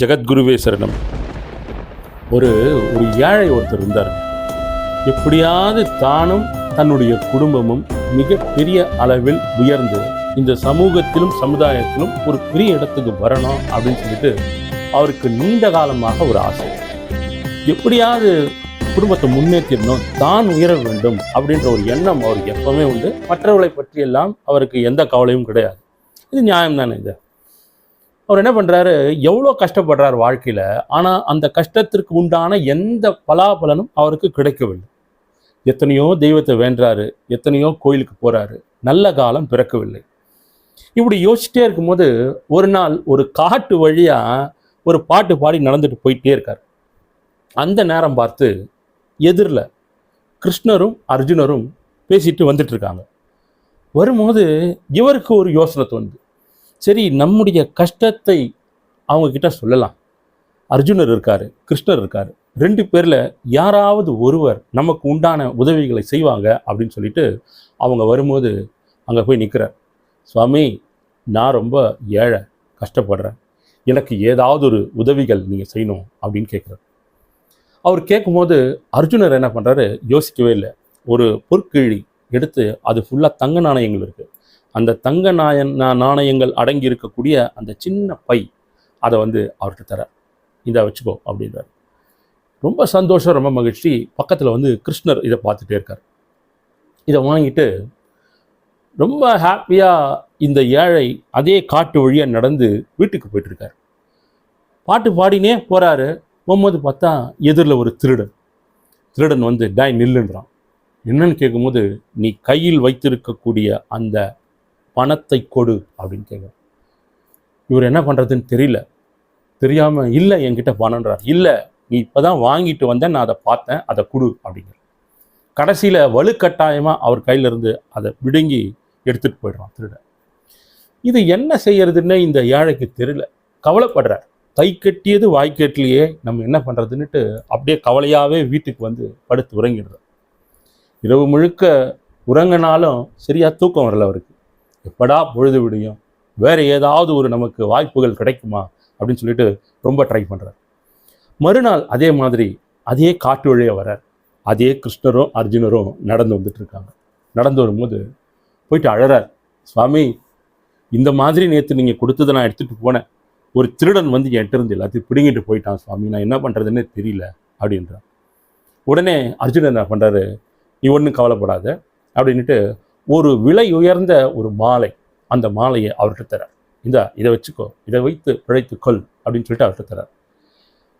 ஜெகத்குருவே சரணம். ஒரு ஒரு ஏழை ஒருத்தர் இருந்தார். எப்படியாவது தானும் தன்னுடைய குடும்பமும் மிக பெரிய அளவில் உயர்ந்து இந்த சமூகத்திலும் சமுதாயத்திலும் ஒரு பெரிய இடத்துக்கு வரணும் அப்படின்னு சொல்லிட்டு அவருக்கு நீண்ட காலமாக ஒரு ஆசை. எப்படியாவது குடும்பத்தை முன்னேற்றிடணும் தான் உயர வேண்டும் அப்படின்ற ஒரு எண்ணம் அவருக்கு எப்பவுமே உண்டு. மற்றவர்களை பற்றியெல்லாம் அவருக்கு எந்த கவலையும் கிடையாது. இது நியாயம் தானே இது? அவர் என்ன பண்ணுறாரு எவ்வளோ கஷ்டப்படுறார் வாழ்க்கையில் ஆனால் அந்த கஷ்டத்திற்கு உண்டான எந்த பலாபலனும் அவருக்கு கிடைக்கவில்லை. எத்தனையோ தெய்வத்தை வேண்டுறாரு எத்தனையோ கோயிலுக்கு போகிறாரு நல்ல காலம் பிறக்கவில்லை. இப்படி யோசிச்சிட்டே இருக்கும்போது ஒரு நாள் ஒரு காட்டு வழியாக ஒரு பாட்டு பாடி நடந்துட்டு போயிட்டே இருக்கார். அந்த நேரம் பார்த்து எதிரில் கிருஷ்ணரும் அர்ஜுனரும் பேசிட்டு வந்துட்டு இருக்காங்க. வரும்போது இவருக்கு ஒரு யோசனை தோணுது. சரி நம்முடைய கஷ்டத்தை அவங்கக்கிட்ட சொல்லலாம். அர்ஜுனர் இருக்கார் கிருஷ்ணர் இருக்கார். ரெண்டு பேரில் யாராவது ஒருவர் நமக்கு உண்டான உதவிகளை செய்வாங்க அப்படின்னு சொல்லிட்டு அவங்க வரும்போது அங்கே போய் நிற்கிறார் சுவாமி நான் ரொம்ப ஏழை கஷ்டப்படுறேன். எனக்கு ஏதாவது ஒரு உதவிகள் நீங்கள் செய்யணும் அப்படின்னு கேட்குறாரு. அவர் கேட்கும்போது அர்ஜுனர் என்ன பண்ணுறாரு யோசிக்கவே இல்லை. ஒரு பொற்கிழி எடுத்து அது ஃபுல்லாக தங்க நாணயங்கள் இருக்குது அந்த தங்க நாயன் நாணயங்கள் அடங்கி இருக்கக்கூடிய அந்த சின்ன பை அதை வந்து அவர்கிட்ட தர. இதை வச்சுக்கோ அப்படின்றார். ரொம்ப சந்தோஷம் ரொம்ப மகிழ்ச்சி. பக்கத்தில் வந்து கிருஷ்ணர் இதை பார்த்துட்டே இருக்கார். இதை வாங்கிட்டு ரொம்ப ஹாப்பியாக இந்த ஏழை அதே காட்டு வழியாக நடந்து வீட்டுக்கு போயிட்டுருக்கார். பாட்டு பாடினே போகிறாரு போகும்போது பார்த்தா எதிரில் ஒரு திருடன். திருடன் வந்து டாய் நில்லுன்றான் என்னன்னு கேட்கும்போது நீ கையில் வைத்திருக்கக்கூடிய அந்த பணத்தை கொடு அப்படின்னு கேட்குறான் இவர் என்ன பண்ணுறதுன்னு தெரியல. தெரியாமல் இல்லை என்கிட்ட பணம்ன்றார். இல்லை நீ இப்போ தான் வாங்கிட்டு வந்தேன் நான் அதை பார்த்தேன் அதை கொடு அப்படிங்கிற கடைசியில் வலுக்கட்டாயமாக அவர் கையிலிருந்து அதை விடுங்கி எடுத்துகிட்டு போயிடுறான் திருடன். இது என்ன செய்யறதுன்னு இந்த ஏழைக்கு தெரியல. கவலைப்படுறார். கை கட்டியது வாய்க்கட்டிலேயே நம்ம என்ன பண்ணுறதுன்னுட்டு அப்படியே கவலையாகவே வீட்டுக்கு வந்து படுத்து உறங்கிடுறார். இரவு முழுக்க உறங்கினாலும் சரியாக தூக்கம் வரல அவருக்கு. எப்படா பொழுது விடியும்? வேறு ஏதாவது ஒரு நமக்கு வாய்ப்புகள் கிடைக்குமா? அப்படின்னு சொல்லிட்டு ரொம்ப ட்ரை பண்ணுறார் மறுநாள் அதே மாதிரி அதே காட்டு வழியாக வரார் அதே கிருஷ்ணரும் அர்ஜுனரும் நடந்து வந்துட்டு இருக்காங்க. நடந்து வரும்போது போயிட்டு அழறார். சுவாமி இந்த மாதிரி நேற்று நீங்கள் கொடுத்ததை நான் எடுத்துகிட்டு போனேன். ஒரு திருடன் வந்து என்கிட்ட இருந்து எல்லாத்தையும் பிடுங்கிட்டு போயிட்டான் சுவாமி. நான் என்ன பண்ணுறதுன்னு தெரியல அப்படின்றான் உடனே அர்ஜுனன் என்ன பண்ணுறாரு நீ ஒன்றும் கவலைப்படாத அப்படின்ட்டு ஒரு விலை உயர்ந்த ஒரு மாலை அந்த மாலையை அவர்கிட்ட தரார் இந்த இதை வச்சுக்கோ இதை வைத்து பிழைத்து கொள் அப்படின்னு சொல்லிட்டு அவர்கிட்ட தரார்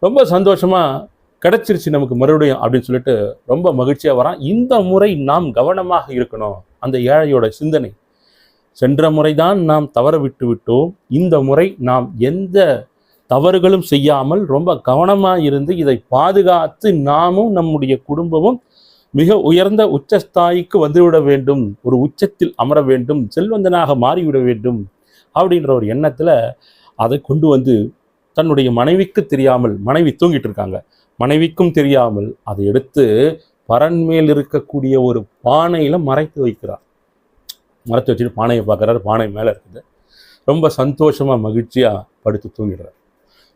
ரொம்ப சந்தோஷமாக கிடச்சிருச்சு நமக்கு மறுபடியும் அப்படின்னு சொல்லிட்டு ரொம்ப மகிழ்ச்சியாக வரான். இந்த முறை நாம் கவனமாக இருக்கணும். அந்த ஏழையோட சிந்தனை. சென்ற முறைதான் நாம் தவற விட்டு விட்டோம். இந்த முறை நாம் எந்த தவறுகளும் செய்யாமல் ரொம்ப கவனமாக இருந்து இதை பாதுகாத்து நாமும் நம்முடைய குடும்பமும் மிக உயர்ந்த உச்சஸ்தாய்க்கு வந்துவிட வேண்டும் ஒரு உச்சத்தில் அமர வேண்டும் செல்வந்தனாக மாறிவிட வேண்டும் அப்படின்ற ஒரு எண்ணத்தில் அதை கொண்டு வந்து தன்னுடைய மனைவிக்கு தெரியாமல் மனைவி தூங்கிட்டு இருக்காங்க. மனைவிக்கும் தெரியாமல் அதை எடுத்து பரன் மேல் இருக்கக்கூடிய ஒரு பானையில் மறைத்து வைக்கிறார். மறைத்து வச்சுட்டு பானையை பார்க்குறாரு பானை மேலே இருக்குது. ரொம்ப சந்தோஷமாக மகிழ்ச்சியாக படுத்து தூங்கிடுறார்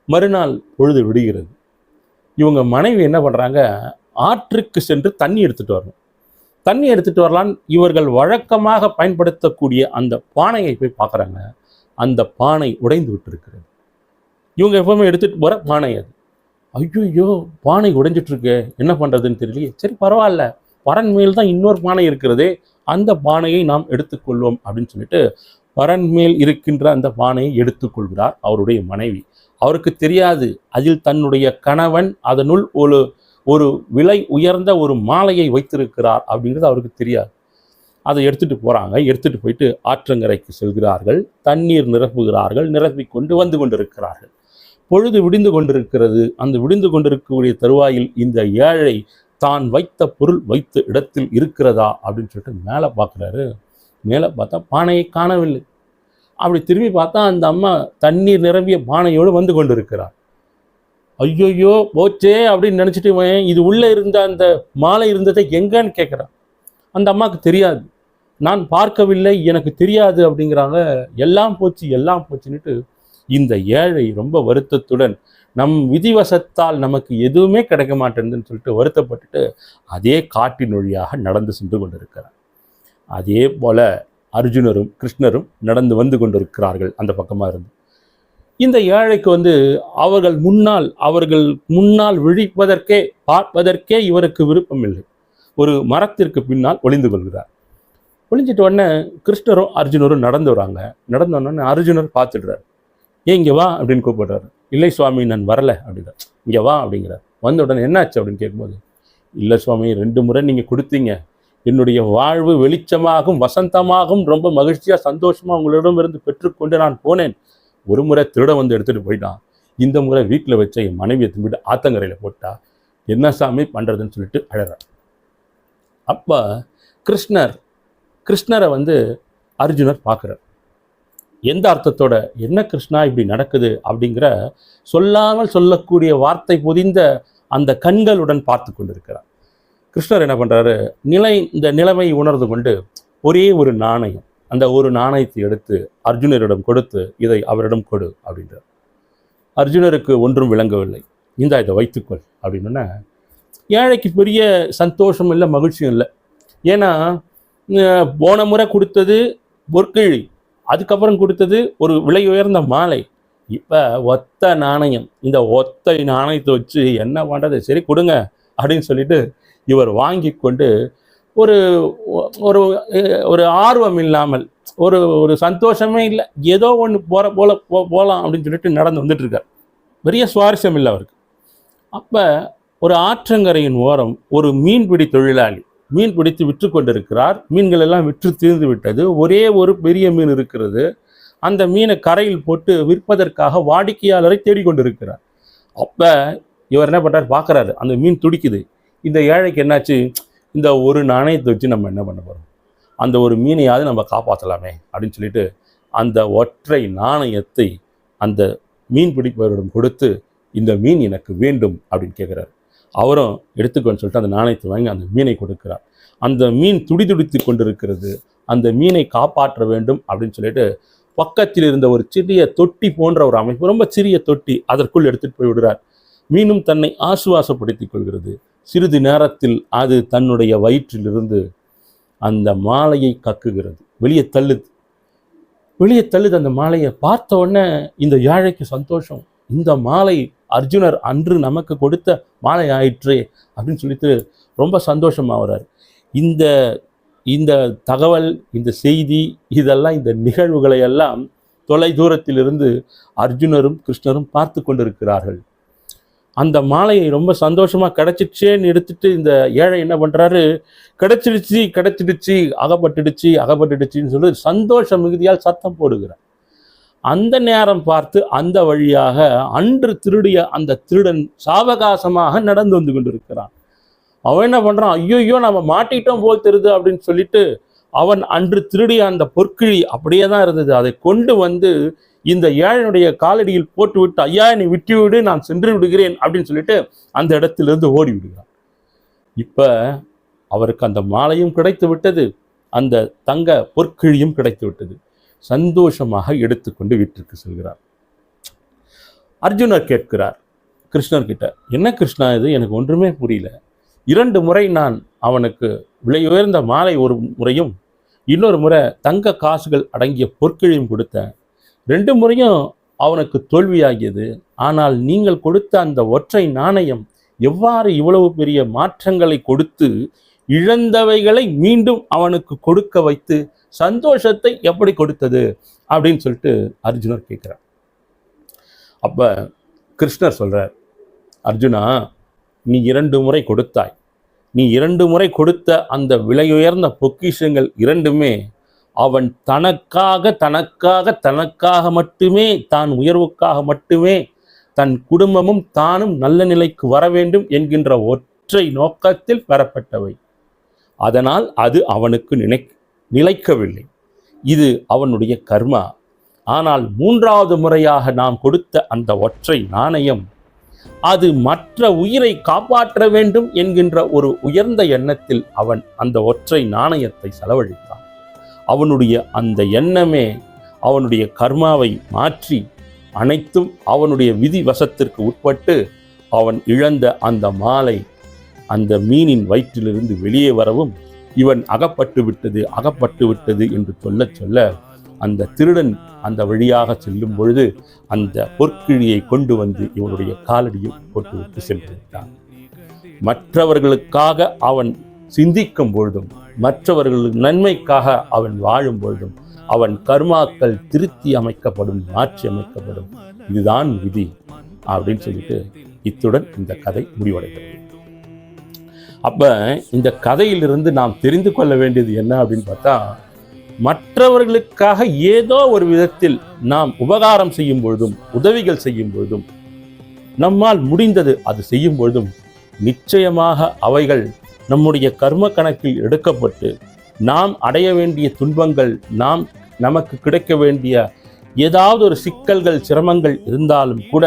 மறுநாள் பொழுது விடுகிறது. இவங்க மனைவி என்ன பண்ணுறாங்க ஆற்றுக்கு சென்று தண்ணி எடுத்துட்டு வரணும். தண்ணி எடுத்துட்டு வரலான்னு இவர்கள் வழக்கமாக பயன்படுத்தக்கூடிய அந்த பானையை போய் பார்க்குறாங்க. அந்த பானை உடைந்து விட்டிருக்கிறது. இவங்க எப்பவுமே எடுத்துகிட்டு போகிற பானை அது. ஐயோ பானை உடைஞ்சிட்ருக்கு. என்ன பண்ணுறதுன்னு தெரியலையே. சரி பரவாயில்ல. பரன் மேல் தான் இன்னொரு பானை இருக்கிறதே. அந்த பானையை நாம் எடுத்துக்கொள்வோம் அப்படின்னு சொல்லிட்டு பரன் மேல் இருக்கின்ற அந்த பானையை எடுத்துக்கொள்கிறார் அவருடைய மனைவி. அவருக்கு தெரியாது. அதில் தன்னுடைய கணவன் அதனுள் ஒரு ஒரு விலை உயர்ந்த ஒரு மாலையை வைத்திருக்கிறார் அப்படிங்கிறது அவருக்கு தெரியாது. அதை எடுத்துகிட்டு போகிறாங்க எடுத்துகிட்டு போயிட்டு ஆற்றங்கரைக்கு செல்கிறார்கள். தண்ணீர் நிரப்புகிறார்கள். நிரப்பி கொண்டு வந்து கொண்டிருக்கிறார்கள். பொழுது விடிந்து கொண்டிருக்கிறது. அந்த விடிந்து கொண்டிருக்கக்கூடிய தருவாயில் இந்த ஏழை தான் வைத்த பொருள் வைத்த இடத்தில் இருக்கிறதா அப்படின்னு சொல்லிட்டு மேலே பார்க்குறாரு. மேலே பார்த்தா பானையை காணவில்லை. அப்படி திரும்பி பார்த்தா அந்த அம்மா தண்ணீர் நிரம்பிய பானையோடு வந்து கொண்டிருக்கிறார். ஐயோயோ போச்சே அப்படின்னு நினச்சிட்டு இது உள்ளே இருந்த அந்த மாலை இருந்ததை எங்கன்னு கேட்குறான் அந்த அம்மாவுக்கு தெரியாது. நான் பார்க்கவில்லை எனக்கு தெரியாது அப்படிங்கிறாங்க. எல்லாம் போச்சு எல்லாம் போச்சுன்னுட்டு இந்த ஏழை ரொம்ப வருத்தத்துடன் நம் விதிவசத்தால் நமக்கு எதுவுமே கிடைக்க மாட்டேங்குதுன்னு சொல்லிட்டு வருத்தப்பட்டுட்டு அதே காட்டின் வழியாக நடந்து சென்று கொண்டிருக்கிறார். அதே போல அர்ஜுனரும் கிருஷ்ணரும் நடந்து வந்து கொண்டிருக்கிறார்கள் அந்த பக்கமாக இருந்து. இந்த ஏழைக்கு வந்து அவர்கள் முன்னால் அவர்கள் முன்னால் விழிப்பதற்கே பார்ப்பதற்கே இவருக்கு விருப்பம் இல்லை ஒரு மரத்திற்கு பின்னால் ஒளிந்து கொள்கிறார். ஒளிஞ்சிட்ட உடனே கிருஷ்ணரும் அர்ஜுனரும் நடந்து வராங்க. நடந்த உடனே அர்ஜுனர் பார்த்துடுறாரு. ஏன் இங்கே வா அப்படின்னு கூப்பிடுறாரு. இல்லை சுவாமி நான் வரலை அப்படிங்கிறார். இங்கே வா அப்படிங்கிறார். வந்த உடனே என்னாச்சு அப்படின்னு கேட்கும்போது இல்லை சுவாமி ரெண்டு முறை நீங்கள் கொடுத்தீங்க. என்னுடைய வாழ்வு வெளிச்சமாகும் வசந்தமாகும். ரொம்ப மகிழ்ச்சியாக சந்தோஷமாக உங்களிடமிருந்து பெற்றுக்கொண்டு நான் போனேன். ஒரு முறை திருட வந்து எடுத்துகிட்டு போயிட்டான். இந்த முறை வீட்டில் வச்ச என் மனைவியை திரும்பிட்டு ஆத்தங்கரையில் போட்டா என்ன சாமி பண்ணுறதுன்னு சொல்லிட்டு அழறார் அப்போ கிருஷ்ணர் கிருஷ்ணரை வந்து அர்ஜுனர் பார்க்குறார். எந்த அர்த்தத்தோட என்ன கிருஷ்ணா இப்படி நடக்குது? அப்படிங்கிற சொல்லாமல் சொல்லக்கூடிய வார்த்தை பொதிந்த அந்த கண்களுடன் பார்த்து கொண்டிருக்கிறார். கிருஷ்ணர் என்ன பண்ணுறாரு நிலை இந்த நிலைமை உணர்ந்து கொண்டு ஒரே ஒரு நாணயம் அந்த ஒரு நாணயத்தை எடுத்து அர்ஜுனரிடம் கொடுத்து இதை அவரிடம் கொடு அப்படின்றார். அர்ஜுனருக்கு ஒன்றும் விளங்கவில்லை. இந்தா இதை வைத்துக்கொள் அப்படின்னா ஏழைக்கு பெரிய சந்தோஷம் இல்லை மகிழ்ச்சியும் இல்லை. ஏன்னா போன முறை கொடுத்தது பொற்கிழி அதுக்கப்புறம் கொடுத்தது ஒரு விலை உயர்ந்த மாலை. இப்போ ஒத்த நாணயம் இந்த ஒத்த நாணயத்தை வச்சு என்ன பண்ணுறது சரி கொடுங்க அப்படின்னு சொல்லிட்டு இவர் வாங்கி கொண்டு ஒரு ஒரு ஒரு ஆர்வம் இல்லாமல் ஒரு ஒரு சந்தோஷமே இல்லை. ஏதோ ஒன்று போகிற போல போ போகலாம் அப்படின்னு சொல்லிட்டு நடந்து வந்துட்டுருக்கார். பெரிய சுவாரஸ்யம் இல்லை அவருக்கு. அப்போ ஒரு ஆற்றங்கரையின் ஓரம் ஒரு மீன்பிடி தொழிலாளி மீன் பிடித்து விற்று கொண்டிருக்கிறார். மீன்கள் எல்லாம் விற்று தீர்ந்து விட்டது. ஒரே ஒரு பெரிய மீன் இருக்கிறது. அந்த மீனை கரையில் போட்டு விற்பதற்காக வாடிக்கையாளரை தேடிக்கொண்டிருக்கிறார். அப்போ இவர் என்ன பண்ணுறார் பார்க்குறாரு அந்த மீன் துடிக்குது. இந்த ஏழைக்கு என்னாச்சு? இந்த ஒரு நாணயத்தை வச்சு நம்ம என்ன பண்ண போகிறோம் அந்த ஒரு மீனையாவது நம்ம காப்பாற்றலாமே அப்படின்னு சொல்லிட்டு அந்த ஒற்றை நாணயத்தை அந்த மீன் பிடிப்பவரிடம் கொடுத்து இந்த மீன் எனக்கு வேண்டும் அப்படின்னு கேட்குறாரு அவரும் எடுத்துக்கோன்னு சொல்லிட்டு அந்த நாணயத்தை வாங்கி அந்த மீனை கொடுக்கிறார். அந்த மீன் துடிதுடித்து கொண்டிருக்கிறது. அந்த மீனை காப்பாற்ற வேண்டும் அப்படின்னு சொல்லிட்டு பக்கத்தில் இருந்த ஒரு சிறிய தொட்டி போன்ற ஒரு அமைப்பு ரொம்ப சிறிய தொட்டி அதற்குள் எடுத்துகிட்டு போய் விடுறார். மீனும் தன்னை ஆசுவாசப்படுத்திக் கொள்கிறது. சிறிது நேரத்தில் அது தன்னுடைய வயிற்றிலிருந்து அந்த மாலையை கக்குகிறது. வெளியே தள்ளுது. வெளியே தள்ளுது அந்த மாலையை பார்த்த உடனே இந்த ஏழைக்கு சந்தோஷம். இந்த மாலை அர்ஜுனர் அன்று நமக்கு கொடுத்த மாலை ஆயிற்றே அப்படின்னு சொல்லிட்டு ரொம்ப சந்தோஷமாகிறார் இந்த இந்த தகவல் இந்த செய்தி இதெல்லாம் இந்த நிகழ்வுகளை எல்லாம் தொலை தூரத்திலிருந்து அர்ஜுனரும் கிருஷ்ணரும் பார்த்து கொண்டிருக்கிறார்கள். அந்த மாலையை ரொம்ப சந்தோஷமாக கிடச்சிடுச்சேன்னு எடுத்துட்டு இந்த ஏழை என்ன பண்ணுறாரு கிடச்சிடுச்சு கிடச்சிடுச்சு அகப்பட்டுடுச்சு அகப்பட்டுடுச்சின்னு சொல்லி சந்தோஷ மிகுதியால் சத்தம் போடுகிறார். அந்த நேரம் பார்த்து அந்த வழியாக அன்று திருடிய அந்த திருடன் சாவகாசமாக நடந்து வந்து கொண்டிருக்கிறான். அவன் என்ன பண்ணுறான் ஐயோ நம்ம மாட்டிட்டோம் போல் தெரியுது அப்படின்னு சொல்லிட்டு அவன் அன்று திருடிய அந்த பொற்கிழி அப்படியே தான் இருந்தது. அதை கொண்டு வந்து இந்த ஏழனுடைய காலடியில் போட்டுவிட்டு ஐயா நீ விட்டு விடு நான் சென்று விடுகிறேன் அப்படின்னு சொல்லிட்டு அந்த இடத்திலிருந்து ஓடி விடுகிறார். இப்போ அவருக்கு அந்த மாலையும் கிடைத்து விட்டது அந்த தங்க பொற்கிழியும் கிடைத்து விட்டது. சந்தோஷமாக எடுத்துக்கொண்டு வீட்டிற்கு செல்கிறார். அர்ஜுனர் கேட்கிறார் கிருஷ்ணர் கிட்ட என்ன கிருஷ்ணா இது? எனக்கு ஒன்றுமே புரியல. இரண்டு முறை நான் அவனுக்கு விலை உயர்ந்த மாலை ஒரு முறையும் இன்னொரு முறை தங்க காசுகள் அடங்கிய பொற்கிழியும் கொடுத்தேன். ரெண்டு முறையும் அவனுக்கு தோல்வியாகியது. ஆனால் நீங்கள் கொடுத்த அந்த ஒற்றை நாணயம் எவ்வாறு இவ்வளவு பெரிய மாற்றங்களை கொடுத்து இழந்தவைகளை மீண்டும் அவனுக்கு கொடுக்க வைத்து சந்தோஷத்தை எப்படி கொடுத்தது அப்படின்னு சொல்லிட்டு அர்ஜுனர் கேட்குறார். அப்ப கிருஷ்ணர் சொல்கிறார் அர்ஜுனா நீ இரண்டு முறை கொடுத்தாய். நீ இரண்டு முறை கொடுத்த அந்த விலையுயர்ந்த பொக்கிஷங்கள் இரண்டுமே அவன் தனக்காக தனக்காக தனக்காக மட்டுமே தான் உயர்வுக்காக மட்டுமே தன் குடும்பமும் தானும் நல்ல நிலைக்கு வர வேண்டும் என்கின்ற ஒற்றை நோக்கத்தில் பெறப்பட்டவை. அதனால் அது அவனுக்கு நினை நிலைக்கவில்லை. இது அவனுடைய கர்மா. ஆனால் மூன்றாவது முறையாக நாம் கொடுத்த அந்த ஒற்றை நாணயம் அது மற்ற உயிரை காப்பாற்ற வேண்டும் என்கின்ற ஒரு உயர்ந்த எண்ணத்தில் அவன் அந்த ஒற்றை நாணயத்தை செலவழித்தான். அவனுடைய அந்த எண்ணமே அவனுடைய கர்மாவை மாற்றி அனைத்தும் அவனுடைய விதி வசத்திற்கு உட்பட்டு அவன் இழந்த அந்த மாலை அந்த மீனின் வயிற்றிலிருந்து வெளியே வரவும் இவன் அகப்பட்டு விட்டது அகப்பட்டு விட்டது என்று சொல்ல சொல்ல அந்த திருடன் அந்த வழியாக செல்லும் பொழுது அந்த பொற்கிழியை கொண்டு வந்து இவனுடைய காலடியில் போட்டுவிட்டு சென்று விட்டான் மற்றவர்களுக்காக அவன் சிந்திக்கும் பொழுதும் மற்றவர்கள் நன்மைக்காக அவன் வாழும் பொழுதும் அவன் கர்மாக்கள் திருத்தி அமைக்கப்படும் மாற்றி அமைக்கப்படும். இதுதான் விதி அப்படின்னு சொல்லிட்டு இத்துடன் இந்த கதை முடிவடைகிறது. அப்ப இந்த கதையிலிருந்து நாம் தெரிந்து கொள்ள வேண்டியது என்ன அப்படின்னு பார்த்தா மற்றவர்களுக்காக ஏதோ ஒரு விதத்தில் நாம் உபகாரம் செய்யும் பொழுதும் உதவிகள் செய்யும் பொழுதும் நம்மால் முடிந்தது அது செய்யும் பொழுதும் நிச்சயமாக அவைகள் நம்முடைய கர்ம கணக்கில் எடுக்கப்பட்டு நாம் அடைய வேண்டிய துன்பங்கள் நாம் நமக்கு கிடைக்க வேண்டிய ஏதாவது ஒரு சிக்கல்கள் சிரமங்கள் இருந்தாலும் கூட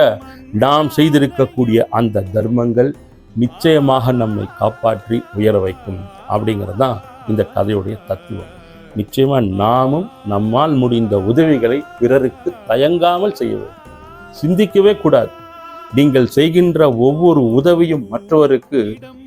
நாம் செய்திருக்கக்கூடிய அந்த தர்மங்கள் நிச்சயமாக நம்மை காப்பாற்றி உயர வைக்கும் அப்படிங்கிறது தான் இந்த கதையுடைய தத்துவம். நிச்சயமாக நாமும் நம்மால் முடிந்த உதவிகளை பிறருக்கு தயங்காமல் செய்ய வேண்டும். சிந்திக்கவே கூடாது. நீங்கள் செய்கின்ற ஒவ்வொரு உதவியும் மற்றவருக்கு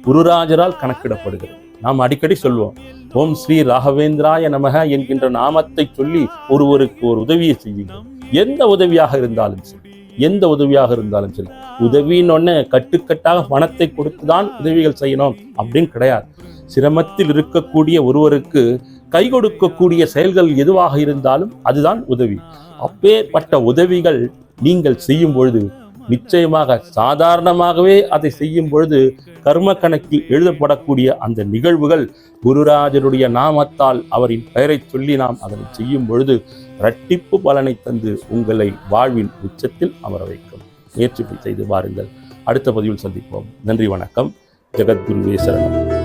குருராஜரால் கணக்கிடப்படுகிறது. நாம் அடிக்கடி சொல்வோம் ஓம் ஸ்ரீ ராகவேந்திராய நமக என்கின்ற நாமத்தை சொல்லி ஒருவருக்கு ஒரு உதவியை செய்யுங்கள் எந்த உதவியாக இருந்தாலும் சரி எந்த உதவியாக இருந்தாலும் சரி உதவின்னு கட்டுக்கட்டாக பணத்தை கொடுத்து தான் உதவிகள் செய்யணும் அப்படின்னு கிடையாது. சிரமத்தில் இருக்கக்கூடிய ஒருவருக்கு கை கொடுக்கக்கூடிய செயல்கள் எதுவாக இருந்தாலும் அதுதான் உதவி. அப்பேற்பட்ட உதவிகள் நீங்கள் செய்யும் பொழுது நிச்சயமாக சாதாரணமாகவே அதை செய்யும் பொழுது கர்ம கணக்கில் எழுதப்படக்கூடிய அந்த நிகழ்வுகள் குருராஜருடைய நாமத்தால் அவரின் பெயரை சொல்லி நாம் அதனை செய்யும் பொழுது இரட்டிப்பு பலனை தந்து உங்களை வாழ்வின் உச்சத்தில் அமர வைக்கும். முயற்சி செய்து பாருங்கள் அடுத்த பதிவில் சந்திப்போம். நன்றி வணக்கம். ஜெகத்குருவே சரணம்.